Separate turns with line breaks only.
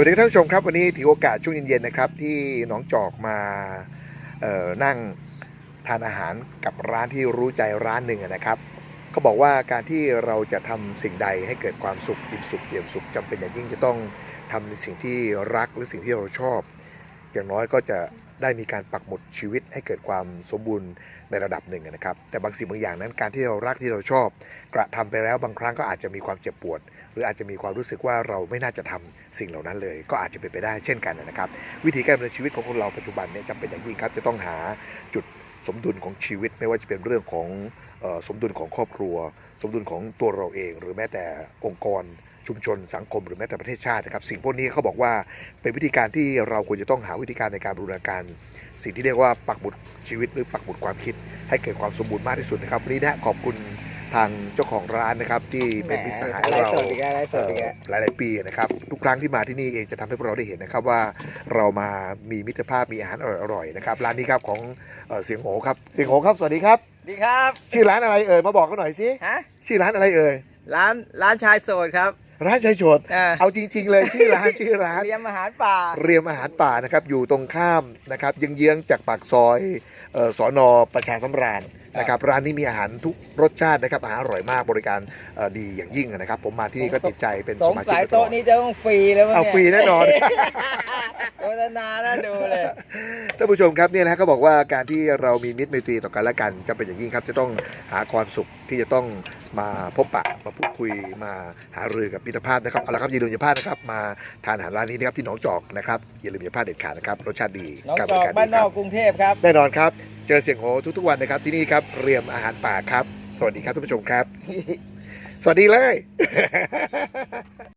วัสดีท่านผู้ชมครับ วันนี้ถือโอกาสช่วงเย็นๆนะครับที่น้องจอกมานั่งทานอาหารกับร้านที่รู้ใจร้านหนึ่งนะครับเขาบอกว่าการที่เราจะทำสิ่งใดให้เกิดความสุขอิ่มสุขเดี่ยมสุขจำเป็นอย่างยิ่งจะต้องทำในสิ่งที่รักหรือสิ่งที่เราชอบ อย่างน้อยก็จะได้มีการปักหมุดชีวิตให้เกิดความสมบูรณ์ในระดับหนึ่งนะครับ แต่บางสิ่งบางอย่างนั้นการที่เรารักที่เราชอบ กระทำไปแล้วบางครั้งก็อาจจะมีความเจ็บปวด หรืออาจจะมีความรู้สึกว่าเราไม่น่าจะทำสิ่งเหล่านั้นเลย ก็อาจจะเป็นไปได้เช่นกันนะครับ วิธีการดำเนินชีวิตของคนเราปัจจุบันเนี่ยจำเป็นอย่างยิ่งครับจะต้องหาจุดสมดุลของชีวิตไม่ว่าจะเป็นเรื่องของสมดุลของครอบครัว สมดุลของตัวเราเอง หรือแม้แต่องค์กร ชุมชนสังคมหรือแม้แต่ประเทศชาตินะครับ สิ่งพวกนี้เขาบอกว่าเป็นวิธีการที่เราควรจะต้องหาวิธีการในการบูรณาการ สิ่งที่เรียกว่าปักหมุดชีวิตหรือปักหมุดความคิด ให้เกิดความสมบูรณ์มากที่สุดนะครับวันนี้นะขอบคุณทางเจ้าของร้านนะครับที่เป็นมิตรสหาย
อะไร
เรา
สดอีกแล้วอะไรสดอีกแล้ว
หลายหลายๆปีนะครับทุกครั้งที่มาที่นี่เองจะทำให้พวกเราได้เห็นนะครับว่าเรามามีมิตรภาพมีอาหารอร่อยๆนะครับร้านนี้ครับของเอ่อเสียงโหครับเสียงโหครับสวัสดีครับ
ดีครับ
ชื่อร้านอะไรเอ่ยมาบอกกันหน่อยสิ
ฮะ
ชื่อร้านอะไรเอ่ย
ร้านร้านชายโสดครับ
ร้านชายโฉด
อ่า
เอาจริง ๆ เลยชื่อร้านชื่อร้าน
เรียมอาหารป่า
เรียมอาหารป่านะครับอยู่ตรงข้ามนะครับเยื้องๆจากปากซอยเอ่อสอนอประชาสำราญ นะครับร้านนี้มีอาหารทุกรสชาตินะครับอาหารอร่อยมากบริการเอ่อดีอย่างยิ่งนะครับผมมาที่นี่ก็ติดใจเป็น
ส
ส
ง
มาชิก
สัย
มาตล
โต๊ะ
อด
นี้จะต้องฟรีแล้วมั้ง
เอา
เนี่ย
ฟรีแน่นอน
โฆษณาน่าดูเลย
ท่านผู้ชมครับเนี่ยนะเขาบอกว่าการที่เรามีมิตรไมตรีต่อกันและกันจำเป็นอย่างยิ่งครับจะต้องหาความสุขที่จะต้องมาพบปะมาพูดคุยมาหารือกับมิตรภาพนะครับเอาละครับอย่าลืมอย่าพลาดนะครับมาทานอาหารร้านนี้นะครับที่หนองจอกนะครับอย่าลืมอย่าพลาดเด็ดขาดนะครับรสชาติดี
น้อง
การ
จ
บ
อ
ริ
ก
การ
บ้าน
ดี
น
ค
อ
รั
ก
บ
กรุงเทพครับ
แน่นอนครับ เจอเสียงโหทุกๆวันนะครับที่นี่ครับเรียมอาหารป่าครับ สวัสดีครับท่านผู้ชมครับ สวัสดีเลย